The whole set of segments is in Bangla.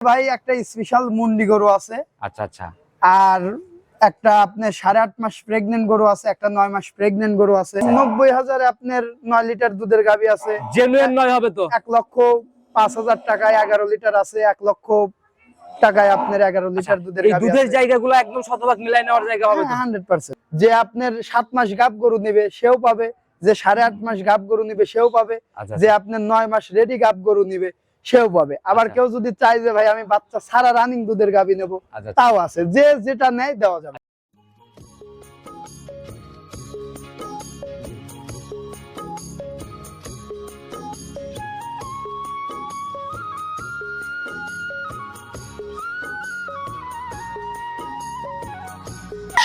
ভাই একটা স্পেশাল মুন্ডি গরু আছে। আচ্ছা আচ্ছা। আর একটা আপনার সাড়ে আট মাস প্রেগনেন্ট গরু আছে একটা নয় মাস প্রেগনেন্ট গরু আছে। নব্বই হাজারে আপনার নয় লিটার দুধের গাবি আছে। জেনুইন নয় হবে তো? এক লক্ষ পাঁচ হাজার টাকায় এগারো লিটার আছে এক লক্ষ টাকায় আপনার এগারো লিটার দুধের এই দুধের জায়গাগুলো একদম শতভাগ মিলাই নেওয়ার জায়গা হবে হান্ড্রেড পার্সেন্ট যে আপনার সাত মাস গাব গরু নিবে সেও পাবে। যে সাড়ে আট মাস গাব গরু নিবে সেও পাবে। আচ্ছা যে আপনার নয় মাস রেডি গাব গরু নিবে সেও পাবে। আবার আচ্ছা। কেউ যদি চায় যে ভাই আমি বাচ্চা সারা রানিং দুধের গাবি নেব আচ্ছা। তাও আছে। যে যেটা নেয় দেওয়া যাবে।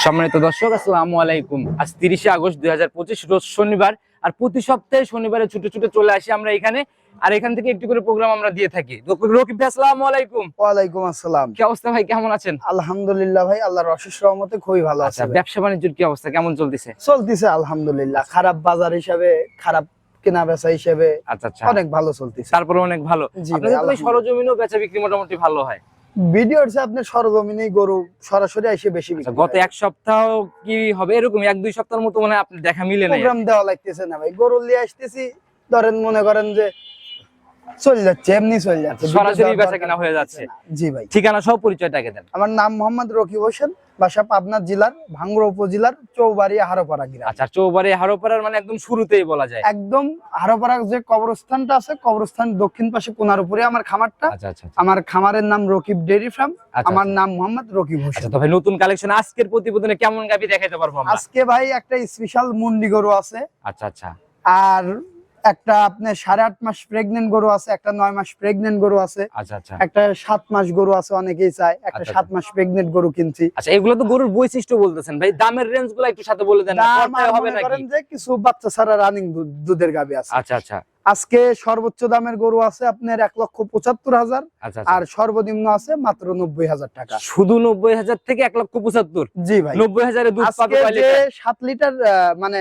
সম্মানিত দর্শক আসসালামু আলাইকুম। আজ তিরিশে আগস্ট দুই হাজার পঁচিশ রোজ শনিবার। আর প্রতি সপ্তাহে শনিবারে ছুটে ছুটে চলে আসি আমরা এখানে। আর এখান থেকে একটু করে প্রোগ্রাম আমরা দিয়ে থাকি। রকিব ভাই আসসালামু আলাইকুম। ওয়ালাইকুম আসসালাম। কি অবস্থা ভাই? কেমন আছেন? আলহামদুলিল্লাহ ভাই আল্লাহর অশেষ রহমতে খুবই ভালো আছে আচ্ছা ব্যবসা বাণিজ্যের কি অবস্থা? কেমন চলতেছে? চলতেছে আলহামদুলিল্লাহ। খারাপ বাজার হিসাবে খারাপ কেনা বেচা হিসেবে আচ্ছা আচ্ছা। অনেক ভালো চলতেছে। তারপরে অনেক ভালো। সরজমিনও বেচা বিক্রি মোটামুটি ভালো হয়। ভিডিও হচ্ছে আপনার গরু সরাসরি এসে বেশি গত এক সপ্তাহ কি হবে? এরকম এক দুই সপ্তাহের মতো মনে আপনার দেখা মিলে প্রোগ্রাম দেওয়া লাগতেছে না ভাই। গরু নিয়ে আসতেছি ধরেন মনে করেন যে চলে যাচ্ছে এমনি চলে যাচ্ছে। সরাসরি বেচা কেনা হয়ে যাচ্ছে। জি ভাই। ঠিকানা সহ পরিচয়টাকে দেন। আমার নাম মোহাম্মদ রকিব হোসেন বাসা পাবনা জেলার ভাঙ্গুড়া উপজেলার চৌবাড়িয়া হারোপাড়া গ্রাম। আচ্ছা চৌবাড়ি হারোপাড়ার মানে একদম শুরুতেই বলা যায়। একদম হারোপাড়া যে কবরস্থানটা আছে কবরস্থান দক্ষিণ পাশে কোনার উপরে আমার খামারটা। আচ্ছা আচ্ছা আমার খামারের নাম রকিব ডেরি ফার্ম আমার নাম মোহাম্মদ রকিব হোসেন। তো ভাই নতুন কালেকশন আজকের প্রতিবেদনে কেমন গাবি দেখাইতে পারব আমরা? আজকে ভাই একটা স্পেশাল মুন্ডি গরু আছে। আচ্ছা আচ্ছা। আর একটা আপনার সাড়ে আট মাস প্রেগনেন্ট গরু আছে একটা নয় মাস প্রেগনেন্ট গরু আছে আচ্ছা আচ্ছা। একটা সাত মাস গরু আছে অনেকেই চায় একটা আচ্ছা, সাত মাস প্রেগনেন্ট গরু কিনছি। আচ্ছা এগুলো তো গরুর বৈশিষ্ট্য বলতেছেন ভাই দামের রেঞ্জগুলো একটু সাথে বলে দেন হবে নাকি? যে কিছু বাচ্চা ছাড়া রানিং দুধের গাবি আছে। আচ্ছা আচ্ছা। আজকে সর্বোচ্চ দামের গরু আছে আপনার এক লক্ষ পঁচাত্তর হাজার আর সর্বনিম্ন আছে মাত্র নব্বই হাজার টাকা। শুধু নব্বই হাজার থেকে এক লক্ষ পঁচাত্তর? জি ভাই। নব্বই হাজারে? সাত লিটার মানে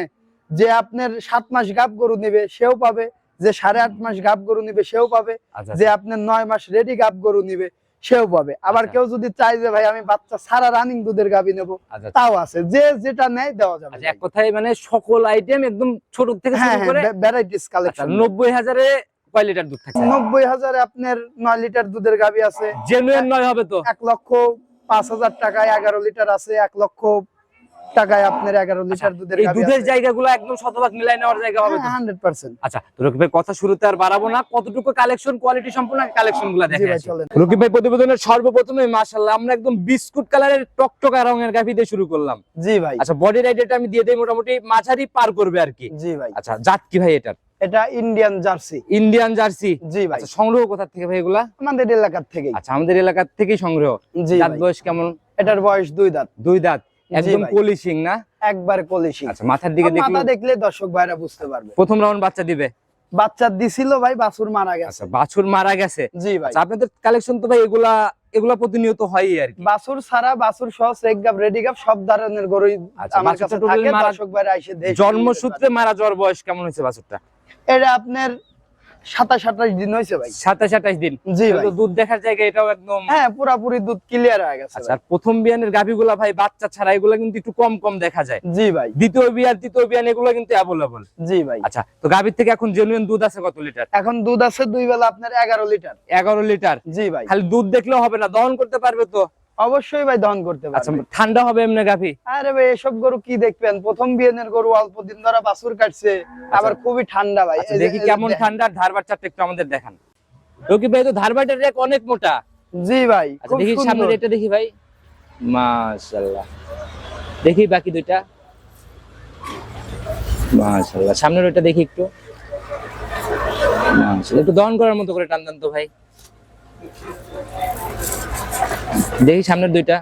যে আপনার সাত মাস গাব গরু নেবে সেও পাবে। যে সাড়ে আট মাস গাব গরু নিবে সেও পাবে। আচ্ছা যে আপনার নয় মাস রেডি গাব গরু নিবে সেও পাবে। আবার আচ্ছা। কেউ যদি চায় যে ভাই আমি বাচ্চা সারা রানিং দুধের গাবি নেব আচ্ছা তাও আছে। যে যেটা নেয় দেওয়া যাবে। আচ্ছা এক কথায় মানে সকল আইটেম একদম ছোট থেকে হ্যাঁ শুরু করে ভ্যারাইটিস আচ্ছা কালেকশন নব্বই হাজারে কয় লিটার দুধ থাকে নব্বই হাজারে আপনার নয় লিটার দুধের গাবি আছে। জেনুইন নয় হবে তো? এক লক্ষ পাঁচ হাজার টাকায় এগারো লিটার আছে এক লক্ষ টাকায় আপনার এগারো লিটার দুধের এই দুধের জায়গাগুলো একদম শতভাগ মিলাই নেওয়ার জায়গা হবে হান্ড্রেড পার্সেন্ট আচ্ছা রকিব ভাই কথা শুরুতে আর বাড়াবো না। কতটুকু কালেকশন কোয়ালিটি সম্পূর্ণ কালেকশনগুলা দেখে রকিব ভাই প্রতিবেদনের সর্বপ্রথমে মাশাআল্লাহ আমরা একদম বিস্কুট কালারের টকটকা রঙের গাভি দিয়ে শুরু করলাম। জি ভাই। আচ্ছা বডি রাইডেটা আমি দিয়ে দেই মোটামুটি মাঝারি পার করবে আর কি। জি ভাই। আচ্ছা জাত কি ভাই এটার? এটা ইন্ডিয়ান জার্সি ইন্ডিয়ান জার্সি জি ভাই। আচ্ছা সংগ্রহ কোথা থেকে ভাই এগুলা? আমাদের এলাকার থেকে আচ্ছা আমাদের এলাকার থেকেই সংগ্রহ। জি দাঁত বয়স কেমন? এটার বয়স দুই দাঁত। দুই দাঁত। একদম পলিশিং না? একবার কলিশি। আচ্ছা মাথার দিকে দেখলে মাথা দেখলে দর্শক ভাইরা বুঝতে পারবে। প্রথম রাউন্ড বাচ্চা দিবে? বাচ্চা দিছিল ভাই বাছুর মারা গেছে। আচ্ছা বাছুর মারা গেছে। জি ভাই। আচ্ছা আপনাদের কালেকশন তো ভাই এগুলা এগুলা প্রতিনিয়ত হয়ই আর কি। বাছুর বাছুর সহ চেক গাপ রেডি সব ধরনের গরুই আচ্ছা, আমার কাছে থাকে। দর্শক ভাইরা এসে জন্মসূত্রে মারা যাওয়ার বয়স কেমন হয়েছে বাছুরটা? এটা আপনার সাতাশ আঠাশ দিন হয়েছে ভাই। সাতাশ আঠাশ দিন? জি ভাই। দুধ দেখার জায়গা এটাও একদম হ্যাঁ পুরাপুরি দুধ ক্লিয়ার হয়ে গেছে আচ্ছা প্রথম বিয়ানের গাভিগুলা ভাই বাচ্চা ছাড়া এগুলা কিন্তু একটু কম কম দেখা যায়। জি ভাই। দ্বিতীয় বিয়ান তৃতীয় বিয়ান এগুলো কিন্তু অ্যাভেলেবল জি ভাই। আচ্ছা তো গাভির থেকে এখন জেনুইন দুধ আছে কত লিটার এখন দুধ আছে দুই বেলা আপনার এগারো লিটার এগারো লিটার জি ভাই। খালি দুধ দেখলেও হবে না দহন করতে পারবে তো? অবশ্যই ভাই দহন করতে আচ্ছা পারবে। ঠান্ডা হবে এমনি গাভি? আরে ভাই এসব গরু কি দেখবেন? প্রথম বিয়েনের গরু অল্প দিন ধরে বাছুর কাটছে আবার খুবই ঠান্ডা ভাই। আচ্ছা দেখি কেমন ঠান্ডা ধারবার চারটা একটু আমাদের দেখান। রকি ভাই তো ধারবাটের রেক অনেক মোটা। জি ভাই আচ্ছা দেখি। সামনে এটা দেখি ভাই। মাশাআল্লাহ। দেখি বাকি দুইটা। মাশাআল্লাহ সামনের ওইটা দেখি একটু। মাশাআল্লাহ একটু দহন করার মতো করে টান দেন তো ভাই। দেখি সামনের দুইটা।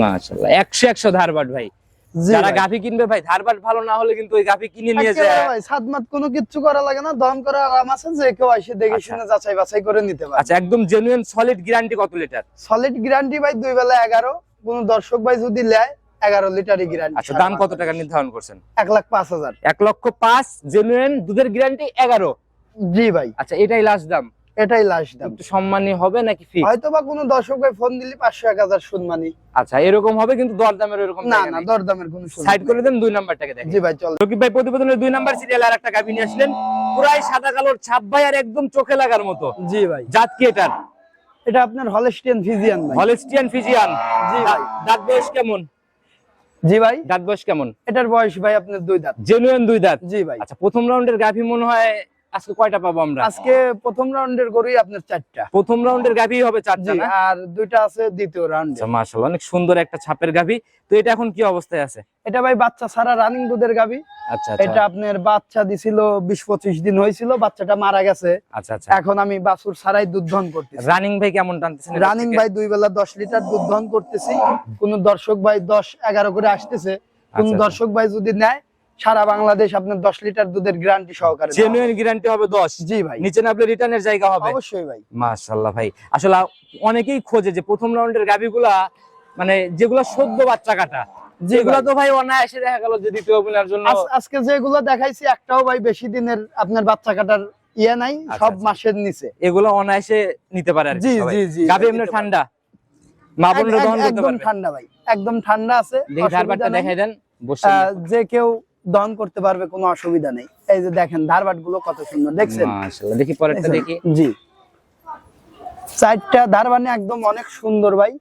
মাশাআল্লাহ একশো একশো ধারবাট ভাই। যারা। গাভি কিনবে ভাই ধারবাট ভালো না হলে কিন্তু ওই গাভি কিনে নিয়ে যায়। ভাই সাদমাত কোনো কিচ্ছু করা লাগে না দহন করা আরাম আছে যে কেউ এসে দেখে আচ্ছা। শুনে যাচাই বাছাই করে নিতে পারে। আচ্ছা একদম জেনুইন সলিড গ্যারান্টি কত লিটার সলিড গ্যারান্টি ভাই দুই বেলা এগারো। কোন দর্শক ভাই যদি নেয় এগারো লিটারই গ্যারান্টি আচ্ছা দাম কত টাকা নির্ধারণ করছেন? এক লাখ পাঁচ হাজার। এক লক্ষ পাঁচ জেনুইন দুধের গ্যারান্টি এগারো। জি ভাই। আচ্ছা এটাই লাস্ট দাম। এটাই লাস্ট দাম। একটু সম্মানী হবে নাকি ফিক্স হয়তো বা কোনো দর্শক ভাই ফোন দিলে পাঁচশো এক হাজার শুনমানি আচ্ছা এরকম হবে কিন্তু দরদামের এরকম না না দরদামের কোনো সাইড করে দেন দুই নাম্বারটাকে দেখেন। জি ভাই চল। রকিব ভাই প্রতিবেদনের দুই নাম্বার সিরিয়াল আর একটা গাভী নিয়ে আসলেন। পুরাই সাদা কালোর ছাপ ভাই আর একদম চোখে লাগার মতো। জি ভাই। জাত কি এটার? এটা আপনার হলস্টিয়ান ফিজিয়ান ভাই। হলিস্টিয়ান ফিজিয়ান জি ভাই। দাঁত বয়স কেমন? জি ভাই। দাঁত বয়স কেমন? এটার বয়স ভাই আপনার দুই দাঁত। জেনুইন দুই দাঁত। জি ভাই। আচ্ছা প্রথম রাউন্ডের গাভী মনে হয় আজকে কয়টা পাবো আমরা? আজকে প্রথম রাউন্ডের গরুই আপনার চারটা। প্রথম রাউন্ডের গাভী হবে চারটা আর দুইটা আছে দ্বিতীয় রাউন্ডে। আচ্ছা মাশাআল্লাহ অনেক সুন্দর একটা ছাপের গাভী। তো এটা এখন কি অবস্থায় আছে? এটা ভাই বাচ্চা ছাড়া রানিং দুধের গাবি আচ্ছা এটা আচ্ছা আপনার বাচ্চা দিছিল বিশ পঁচিশ দিন হয়েছিল বাচ্চাটা মারা গেছে। আচ্ছা আচ্ছা। এখন আমি বাছুর ছাড়াই দুধ দহন করতেছি। রানিং ভাই কেমন টানতেছেন রানিং ভাই দুই বেলা দশ লিটার দুধ দহন করতেছি। কোন দর্শক ভাই দশ এগারো করে আসতেছে। কোন আচ্ছা। দর্শক ভাই যদি নেয় সারা বাংলাদেশ আপনার দশ লিটার দুধের গ্যারান্টি সহকারে জেনুইন গ্যারান্টি হবে 10 জি ভাই। নিচে নামলে রিটার্নের জায়গা হবে। অবশ্যই ভাই। মাশাআল্লাহ ভাই। আসলে অনেকেই খোঁজে যে প্রথম রাউন্ডের গাভিগুলা মানে যেগুলা সদ্য বাচ্চা কাটা যেগুলা তো ভাই অনায়াসে দেখা গেল যে দ্বিতীয় অভিনয়ের জন্য আজকে যেগুলো দেখাইছি একটাও ভাই বেশি দিনের আপনার বাচ্চা কাটার ইয়ে নাই আচ্ছা, সব আচ্ছা। মাসের নিচে। এগুলো অনায়াসে নিতে পারে জি, জি, জি, গাভি এমনি ঠান্ডা? মা বোনরা দহন এক- করতে একদম ঠান্ডা ভাই। একদম ঠান্ডা আছে। দেখি দেন বসে যে কেউ দহন করতে পারবে কোনো অসুবিধা নেই। এই যে দেখেন ধারবাটগুলো কত সুন্দর দেখছেন? দেখি পরেরটা দেখি। জি। চারটা ধারবানে একদম অনেক সুন্দর ভাই।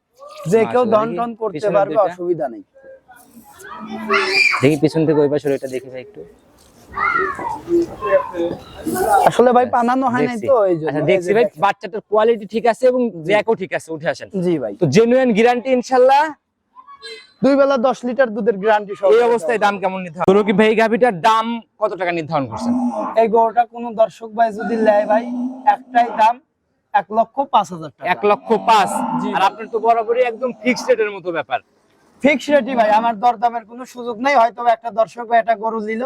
যে কেউ দহন টন করতে পারবে অসুবিধা নেই। দেখি পিছন থেকে ওই পাশে এটা দেখি ভাই একটু। আসলে ভাই পানানো হয় নাই। তো এই জন্য। আচ্ছা দেখছি ভাই বাচ্চাটার কোয়ালিটি ঠিক আছে এবং জ্যাকও ঠিক আছে উঠে আসেন। জি ভাই। তো জেনুইন গ্যারান্টি ইনশাআল্লাহ? দুই বেলা দশ লিটার দুধের গ্যারান্টি সহ এই অবস্থায় দাম কেমন নির্ধারণ? ভাই গাভিটার দাম কত টাকা নির্ধারণ করছেন? এই গরুটা কোনো দর্শক ভাই যদি নেয় ভাই একটাই দাম এক লক্ষ পাঁচ হাজার টাকা। এক লক্ষ পাঁচ। আর আপনার তো বরাবরই একদম ফিক্সড রেটের মতো ব্যাপার। ফিক্স রেটই ভাই আমার দরদামের কোনো সুযোগ নাই। হয়তো একটা দর্শক ভাই একটা গরু নিল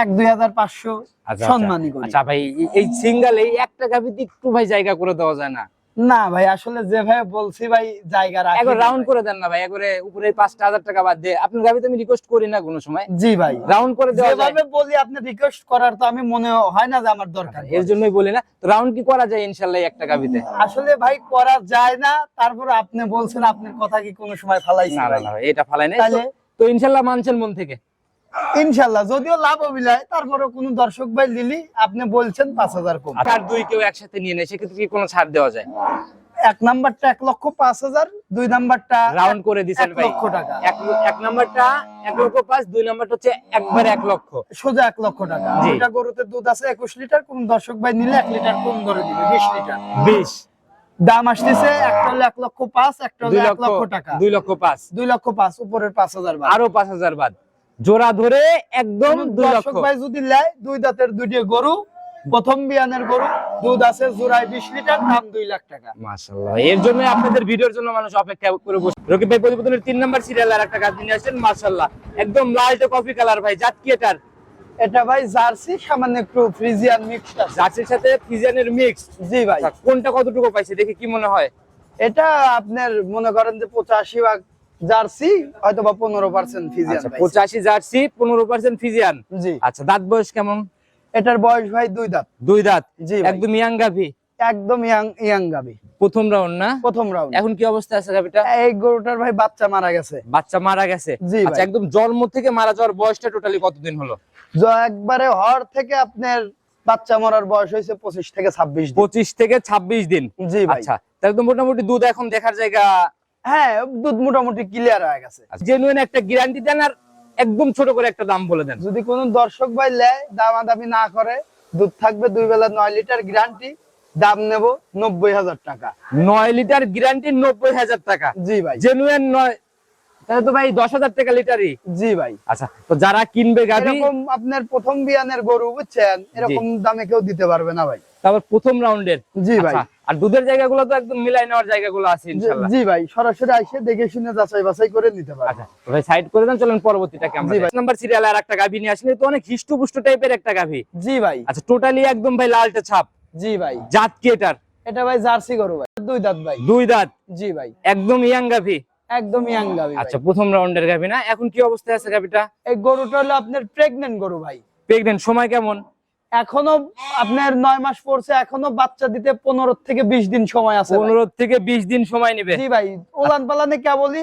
এক দুই হাজার পাঁচশো আচ্ছা সম্মানই আচ্ছা। আচ্ছা ভাই এই- এই সিঙ্গেল এই একটা গাভিতে একটু ভাই জায়গা করে দেওয়া যায় না। না ভাই আসলে যে ভাই বলছি ভাই জায়গা রাখি একবার রাউন্ড করে দেন না ভাই একবারে উপরে পাঁচটা হাজার টাকা বাদ দিয়ে। আপনার গাভিতে আমি রিকোয়েস্ট করি না কোনো সময়। জি ভাই। রাউন্ড করে দেওয়া যায়। যেভাবে বলি আপনি রিকোয়েস্ট করার তো আমি মনে হয় না যে আমার দরকার। এর জন্যই বলি না তো রাউন্ড কি করা যায় ইনশাল্লাহ এই একটা গাভিতে আসলে ভাই করা যায় না তারপর আপনি বলছেন আপনার কথা কি কোনো সময় ফালাইছি না না এটা ফালাই নাই। তো- ইনশাল্লাহ মানছেন মন থেকে। ইনশাল্লাহ যদিও লাভ অবিলায় তারপরে কোনো দর্শক ভাই লিলি আপনি বলছেন পাঁচ হাজার কম। আর দুই কেউ একসাথে নিয়ে নেয় সেক্ষেত্রে কি কোনো ছাড় দেওয়া যায়? এক নাম্বারটা এক লক্ষ পাঁচ হাজার দুই নাম্বারটা রাউন্ড করে এক ভাই। লক্ষ টাকা। এক নাম্বারটা এক লক্ষ পাঁচ দুই নাম্বারটা হচ্ছে একবার এক লক্ষ। সোজা এক লক্ষ টাকা। দুইটা গরুতে দুধ আছে একুশ লিটার কোন দর্শক ভাই নিলে এক লিটার কম ধরে দিবে বিশ লিটার। বিশ। দাম আসতেছে একটা হলো এক লক্ষ পাঁচ একটা হলো এক লক্ষ লক্ষ টাকা। দুই লক্ষ পাঁচ। দুই লক্ষ পাঁচ উপরের পাঁচ হাজার বাদ। আরও পাঁচ হাজার বাদ। জোড়া ধরে একদম কোন দর্শক ভাই যদি নেয় দুই দাঁতের দুইটি গরু প্রথম বিয়ানের গরু দুধ আছে জোড়ায় বিশ লিটার দাম দুই লাখ টাকা। মাশাআল্লাহ। এর জন্য আপনাদের ভিডিওর জন্য মানুষ অপেক্ষা করে বসে রকিব ভাই প্রতিবেদনের তিন নাম্বার সিরিয়াল আর একটা গাছ নিয়ে আসেন মাশাআল্লাহ। একদম লালটে কফি কালার ভাই জাত কি এটার? এটা ভাই জার্সি সামান্য একটু ফ্রিজিয়ান মিক্সড জার্সির সাথে ফিজিয়ানের মিক্স জি ভাই। কোনটা কতটুকু পাইছে দেখে কি মনে হয়? এটা আপনার মনে করেন যে পঁচাশি ভাগ জার্সি হয়তো বা পনেরো পার্সেন্ট ফিজিয়ান আচ্ছা পঁচাশি জার্সি পনেরো পার্সেন্ট ফিজিয়ান জি। আচ্ছা দাঁত বয়স কেমন? এটার বয়স ভাই দুই দাঁত। দুই দাঁত? জি একদম ইয়াং গাভি? একদম ইয়াং ইয়াং গাবি প্রথম রাউন্ড না? প্রথম রাউন্ড এখন কি অবস্থা আছে গাভিটা? এই গরুটার ভাই বাচ্চা মারা গেছে। বাচ্চা মারা গেছে? জি আচ্ছা একদম জন্ম থেকে মারা যাওয়ার বয়সটা টোটালি কতদিন হলো? একবারে হর থেকে আপনার বাচ্চা মরার বয়স হয়েছে পঁচিশ থেকে ছাব্বিশ পঁচিশ থেকে ছাব্বিশ দিন। জি আচ্ছা তাহলে তো মোটামুটি দুধ এখন দেখার জায়গা হ্যাঁ দুধ মোটামুটি ক্লিয়ার হয়ে গেছে। জেনুইন একটা গ্যারান্টি দেন আর একদম ছোট করে একটা দাম বলে দেন। যদি কোনো দর্শক ভাই লেয় দামাদামি না করে দুধ থাকবে দুই বেলা নয় লিটার গ্যারান্টি দাম নেব নব্বই হাজার টাকা। নয় লিটার গ্যারান্টি নব্বই হাজার টাকা। জি ভাই। জেনুইন নয় তাহলে তো ভাই দশ হাজার টাকা লিটারই। জি ভাই। আচ্ছা তো যারা কিনবে গাভি এরকম আপনার প্রথম বিয়ানের গরু বুঝছেন? এরকম দামে কেউ দিতে পারবে না ভাই। তারপর প্রথম রাউন্ডের জি ভাই। আর দুধের জায়গাগুলো তো একদম মিলাই নেওয়ার জায়গাগুলো আছে জি- জি ভাই সরাসরি আইসে দেখে শুনে যাচাই বাছাই করে নিতে পারবে। আচ্ছা ভাই সাইড করে দেন চলেন পরবর্তীটাকে আমরা ভাই। নাম্বার সিরিয়াল আর একটা গাভি নিয়ে আসলে তো অনেক হিষ্টপুষ্ট টাইপের একটা গাভি। জি ভাই। আচ্ছা টোটালি একদম ভাই লালটা ছাপ। জি ভাই। জাত কি এটার? এটা ভাই জার্সি গরু ভাই। দুই দাঁত ভাই। দুই দাঁত? জি ভাই। একদম ইয়াং গাভি? একদম ইয়াং গাবি আচ্ছা প্রথম রাউন্ডের গাভি না? এখন কি অবস্থায় আছে গাভিটা? এই গরুটা হলো আপনার প্রেগনেন্ট গরু ভাই। প্রেগনেন্ট সময় কেমন? এখনও আপনার নয় মাস পড়ছে এখনও বাচ্চা দিতে পনেরো থেকে বিশ দিন সময় আছে পনেরো থেকে বিশ দিন সময় নেবে। জি ভাই ওলান পালানে কেবলই বলি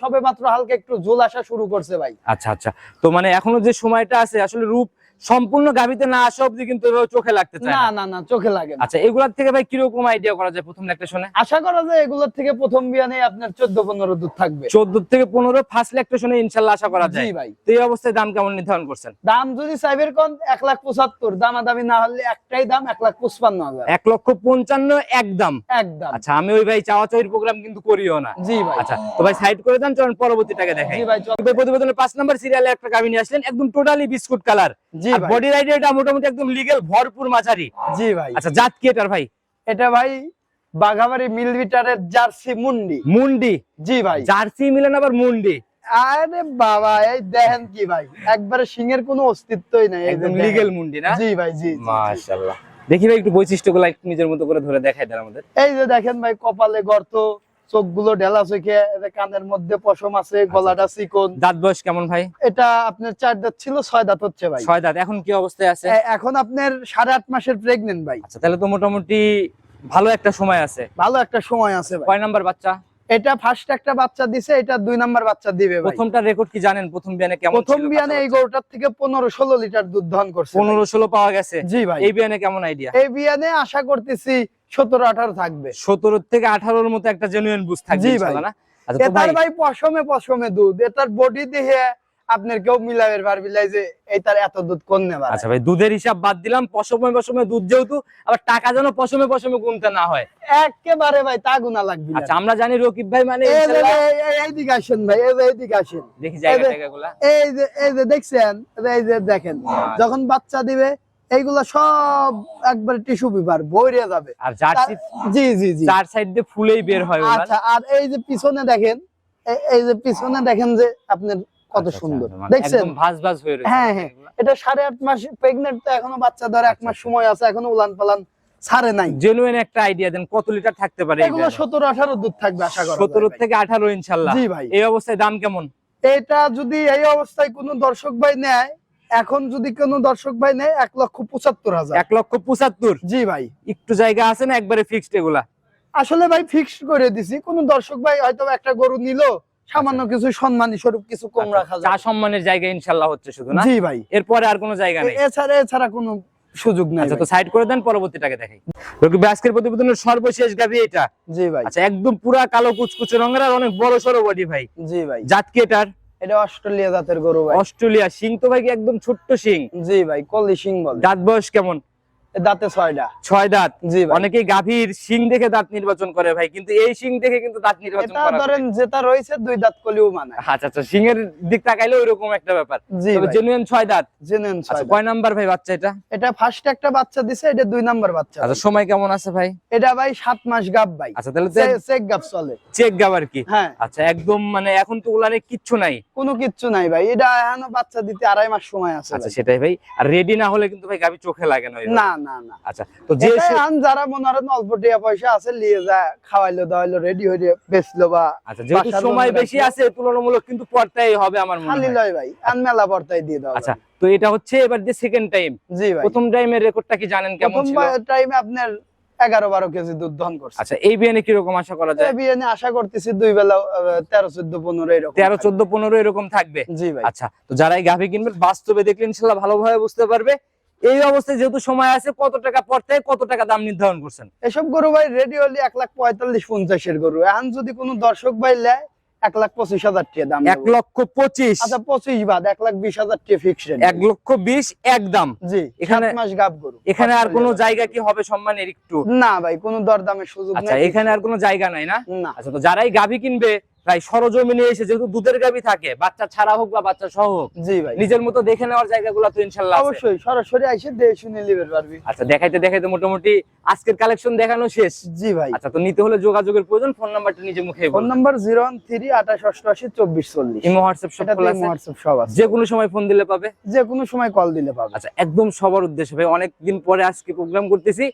সবে মাত্র হালকা একটু ঝোল আসা শুরু করছে ভাই। আচ্ছা আচ্ছা। তো মানে এখনও যে সময়টা আছে আসলে রূপ সম্পূর্ণ গাভিতে না আসা অব্দি কিন্তু চোখে লাগতে চায় না না? না চোখে লাগে আচ্ছা এগুলার থেকে ভাই কীরকম আইডিয়া করা যায় প্রথম একটা আশা করা যায় এগুলোর থেকে প্রথম বিয়ানে আপনার চোদ্দ পনেরো দুধ থাকবে। চোদ্দ থেকে পনেরো ফার্স্ট ল্যাকটেশনে ইনশাল্লাহ আশা করা যায়। জি ভাই। তো এই অবস্থায় দাম কেমন নির্ধারণ করছেন? দাম যদি সাইবের কোন এক লাখ পঁচাত্তর। দামাদামি না হলে একটাই দাম এক লাখ পঁচপান্ন হাজার। এক লক্ষ পঞ্চান্ন একদম একদম আচ্ছা আমি ওই ভাই চাওয়া চাওয়ির প্রোগ্রাম কিন্তু করিও না। জি ভাই। আচ্ছা তো ভাই সাইড করে দেন চলুন পরবর্তীটাকে দেখাই। জি ভাই প্রতিবেদনের পাঁচ নাম্বার সিরিয়ালে একটা গাভী নিয়ে আসলেন একদম টোটালি বিস্কুট কালার আর বডি রাইডে এটা মোটামুটি একদম লিগেল ভরপুর মাঝারি। জি ভাই। আচ্ছা জাত কি এটার ভাই? এটা ভাই বাঘাবাড়ি মিলবিটারের জার্সি মুন্ডি। মুন্ডি? জি ভাই। জার্সি মিলেন আবার মুন্ডি? আরে বাবা এই দেখেন কি ভাই একবারে সিংহের কোনো অস্তিত্বই নাই একদম। লিগেল মুন্ডি না? জি ভাই জি। মাশাআল্লাহ। দেখি ভাই একটু বৈশিষ্ট্যগুলো নিজের মতো করে ধরে দেখাই দেন আমাদের। এই যে দেখেন ভাই কপালে গর্ত চোখগুলো চোখে কানের মধ্যে পশম আছে গলাটা চিকন। দাঁত বয়স কেমন ভাই? এটা আপনার চার দাঁত ছিল ছয় দাঁত হচ্ছে ভাই। ছয় দাঁত। এখন কি অবস্থায় আছে? এখন আপনার সাড়ে আট মাসের প্রেগনেন্ট ভাই। আচ্ছা তাহলে তো মোটামুটি ভালো একটা সময় আছে। ভালো একটা সময় আছে কয় নাম্বার বাচ্চা? এটা ফার্স্ট একটা বাচ্চা দিছে এটা দুই নাম্বার বাচ্চা দিবে প্রথমটা রেকর্ড কি জানেন? প্রথম বিয়ানে কেমন প্রথম বিয়ানে এই গরুটার থেকে পনেরো ষোলো লিটার দুধ দহন করছে ভাই। পনেরো ষোলো পাওয়া গেছে? জি ভাই। এই বিয়ানে কেমন আইডিয়া এই বিয়ানে আশা করতেছি সতেরো আঠারো থাকবে। সতেরো থেকে আঠারোর মতো একটা জেনুইন বুঝ থাকবে। না? আচ্ছা এটার ভাই পশমে পশমে দুধ। এটার বডি দেখে আপনার কেউ মিলাবের যে এইটার এত দুধ কোন নেবার? আচ্ছা ভাই দুধের হিসাব বাদ দিলাম পশমে পশমে দুধ যেহেতু আবার টাকা যেন পশমে পশমে গুনতে না হয়। একেবারে ভাই তা গুণা লাগবে আচ্ছা আমরা জানি রকিব ভাই মানে এইদিকে আসেন ভাই এই যে এইদিকে আসেন। দেখি জায়গা এই যে- জায়গাগুলা। এই যে এই যে দেখছেন এই যে দেখেন যখন বাচ্চা দিবে এইগুলা সব একবার টিস্যু পেপার বইরে যাবে আর জার্সি জি জি জি চার সাইড দিয়ে ফুলেই বের হয়। আচ্ছা আর এই যে পিছনে দেখেন এই- যে পিছনে দেখেন যে আপনার কত আচ্ছা, আচ্ছা, সুন্দর মানে দেখছেন একদম ভাঁজ ভাঁজ হয়ে রয়েছে হ্যাঁ, হ্যাঁ। এটা সাড়ে আট মাস প্রেগনেন্ট তো এখনও বাচ্চা ধরে এক আচ্ছা, মাস। সময় আছে এখনও উলান পালান ছাড়ে নাই জেনুইন একটা আইডিয়া দেন কত লিটার থাকতে পারে এগুলো ব্যানে? সতেরো আঠারো দুধ থাকবে আশা করা সতেরো যায় ভাই। থেকে আঠারো ইনশাল্লাহ জি ভাই এই অবস্থায় দাম কেমন এটা যদি এই অবস্থায় কোনো দর্শক ভাই নেয় এখন যদি কোনো দর্শক ভাই নেয় এক লক্ষ পঁচাত্তর হাজার। এক লক্ষ পঁচাত্তর? জি ভাই। একটু জায়গা আছে না একবারে ফিক্সড এগুলা? আসলে ভাই ফিক্সড করে দিছি। কোন দর্শক ভাই হয়তো একটা গরু নিল সামান্য কিছু সম্মানী স্বরূপ কিছু কম রাখা আচ্ছা, চা যায় সম্মানের জায়গা ইনশাল্লাহ হচ্ছে শুধু না? জি ভাই। এরপরে আর কোনো জায়গা নেই? এছাড়া এছাড়া কোনো সুযোগ নেই আচ্ছা তো সাইড করে দেন পরবর্তীটাকে দেখাই। রকিব আজকের প্রতিবেদনের সর্বশেষ গাভি এটা। জি ভাই। আচ্ছা একদম পুরা কালো কুচকুচে রঙের আর অনেক বড় সড়ো বডি ভাই। জি ভাই। জাত কি এটার? এটা অস্ট্রেলিয়া জাতের গরু ভাই। অস্ট্রেলিয়া সিং তো ভাই একদম ছোট্ট শিং? জি ভাই কলি সিং বলে। দাঁত বয়স কেমন? দাঁতে ছয়টা ছয় দাঁত। জি ভাই। অনেকেই গাভীর সিং দেখে দাঁত নির্বাচন করে ভাই কিন্তু এই সিং দেখে কিন্তু দাঁত নির্বাচন করা ধরেন যেটা রয়েছে দুই দাঁত কলিও মানায় আচ্ছা আচ্ছা এর দিক তাকাইলে ওইরকম একটা ব্যাপার। তবে জেনুইন ছয় দাঁত। জেনেন আচ্ছা কয় নাম্বার ভাই বাচ্চা এটা? এটা ফার্স্ট একটা বাচ্চা দিছে এটা দুই নাম্বার বাচ্চা আচ্ছা সময় কেমন আছে ভাই? এটা ভাই সাত মাস গাব ভাই। আচ্ছা তাহলে চেক গাব চলে। চেক গাব আর কি? হ্যাঁ। আচ্ছা একদম মানে এখন তো ওগুলানে কিচ্ছু নাই। কোনো কিচ্ছু নাই ভাই। এটা এখনও বাচ্চা দিতে আড়াই মাস সময় আছে আচ্ছা সেটাই ভাই। আর রেডি না হলে কিন্তু ভাই গাভী চোখে লাগে না না না না। আচ্ছা তো যে আন যারা মনে করেন অল্প টাকা পয়সা আছে নিয়ে যায় খাওয়াইলো দাওয়াইলো রেডি হয়ে বেচলো বা আচ্ছা যেহেতু সময় বেশি আছে তুলনামূলক কিন্তু পর্তাই হবে আমার মনে খালি লয় ভাই আন মেলা পর্তায় দিয়ে দাও আচ্ছা তো এটা হচ্ছে এবার যে সেকেন্ড টাইম জি ভাই। প্রথম টাইমের রেকর্ডটা কি জানেন কেমন প্রথম টাইমে আপনার এগারো বারো কেজি দুধ দহন করছে। আচ্ছা এই বিয়ানে কীরকম আশা করা যায়? আশা করতেছি দুই বেলা তেরো চোদ্দ পনেরো এরকম তেরো চোদ্দ পনেরো এরকম থাকবে? জি ভাই। আচ্ছা তো যারা এই গাভী কিনবেন বাস্তবে দেখলে ইনশাল্লাহ ভালোভাবে বুঝতে পারবে। এই অবস্থায় যেহেতু সময় আছে কত টাকা পড়তে কত টাকা দাম নির্ধারণ করছেন? এসব গরু ভাই রেডি হলে এক লাখ পঁয়তাল্লিশ পঞ্চাশের গরু। এখন যদি কোনো দর্শক ভাই নেয় এক লাখ পঁচিশ হাজার টাকা দাম এক লক্ষ পঁচিশ। আচ্ছা পঁচিশ বাদ এক লাখ বিশ হাজার টাকা এক লক্ষ বিশ একদম জি এখানে- মাস গাব গরু এখানে আর কোনো জায়গা কি হবে সম্মানের একটু? না ভাই কোনো দরদামের সুযোগ আচ্ছা এখানে আর কোনো জায়গা নাই না? না। আচ্ছা তো যারাই গাভী কিনবে প্রায় সরজমিনে এসে যেহেতু দুধের গাভী থাকে বাচ্চা ছাড়া হোক বা বাচ্চা সহ হোক জি ভাই। নিজের মতো দেখে নেওয়ার জায়গাগুলো তো ইনশাল্লাহ অবশ্যই সরাসরি শুনে নিবে পারবি। আচ্ছা দেখাইতে দেখাইতে মোটামুটি আজকের কালেকশন দেখানো শেষ। জি ভাই। আচ্ছা তো নিতে হলে যোগাযোগের প্রয়োজন ফোন নাম্বারটা নিজে মুখে phone number zero one three আঠাশ অষ্টআশি চব্বিশ চল্লিশ। ইমো হোয়াটসঅ্যাপ সব খোলা আছে? হোয়াটসঅ্যাপ সব আছে। যে কোনো সময় ফোন দিলে পাবে? যে কোনো সময় কল দিলে পাবে। আচ্ছা একদম সবার উদ্দেশ্যে ভাই অনেকদিন পরে আজকে প্রোগ্রাম করতেছি।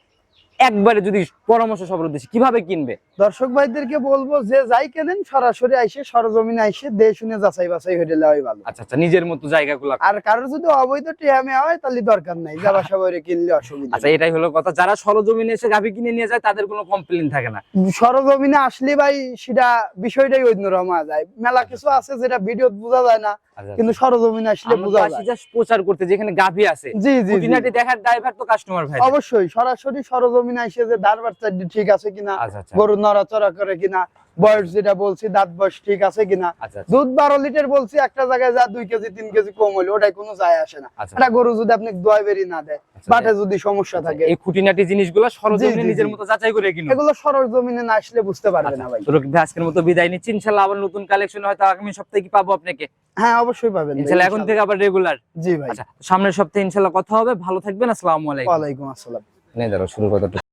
একবারে যদি পরামর্শ সবার উদ্দেশ্যে কীভাবে কিনবে? দর্শক ভাইদেরকে বলব যে যাই কেনেন সরাসরি আইসে সরজমিনে আইসে দিয়ে শুনে যাচাই বাছাই হয়ে লেওয়াই ভালো। আচ্ছা আচ্ছা নিজের মতো জায়গাগুলো আর কারোর যদি অবৈধ টিয়ামে হয় তাহলে দরকার নাই যাবা সবাই কিনলে অসুবিধা আচ্ছা এটাই হলো কথা। যারা সরজমিনে এসে গাভী কিনে নিয়ে যায় তাদের কোনো কমপ্লেন থাকে না। সরজমিনে আসলে ভাই সেটা বিষয়টাই অন্যরকম যায়। মেলা কিছু আছে যেটা ভিডিও বোঝা যায় না আচ্ছা, কিন্তু সরজমিনে আসলে বোঝা যায়। প্রচার করতে যেখানে গাভী আছে। জি জি জি। দেখার ড্রাইভার তো কাস্টমার ভাই। অবশ্যই সরাসরি সরজমিনে এসে যে ধারবার চারটি ঠিক আছে কিনা? আচ্ছা আচ্ছা। গরু নড়াচড়া করে কিনা? বয়স যেটা বলছি দাঁত বয়স ঠিক আছে কিনা? আচ্ছা আচ্ছা, দুধ বারো লিটার বলছি একটা জায়গায় যা দুই কেজি তিন কেজি কম হলে ওটাই কোনো যায় আসে না। আচ্ছা। একটা গরু যদি আপনি দোয়া বেরি না দেয় আচ্ছা, বাটে যদি সমস্যা থাকে। এই খুঁটিনাটি জিনিসগুলো সরজমিনে জি, জি, নিজের মতো যাচাই করে এগুলো সরজমিনে না আসলে বুঝতে পারবে না ভাই। আজকের মতো বিদায় নিচ্ছি। আবার নতুন কালেকশন হয়তো আগামী সপ্তাহে কি পাবো আপনাকে? হ্যাঁ অবশ্যই পাবেন এখন থেকে আবার রেগুলার জি ভাই। আচ্ছা সামনের সপ্তাহে ইনশাল্লাহ কথা হবে। ভালো থাকবেন আসসালামু আলাইকুম। আসসালাম। নে ধরো শুরু কথা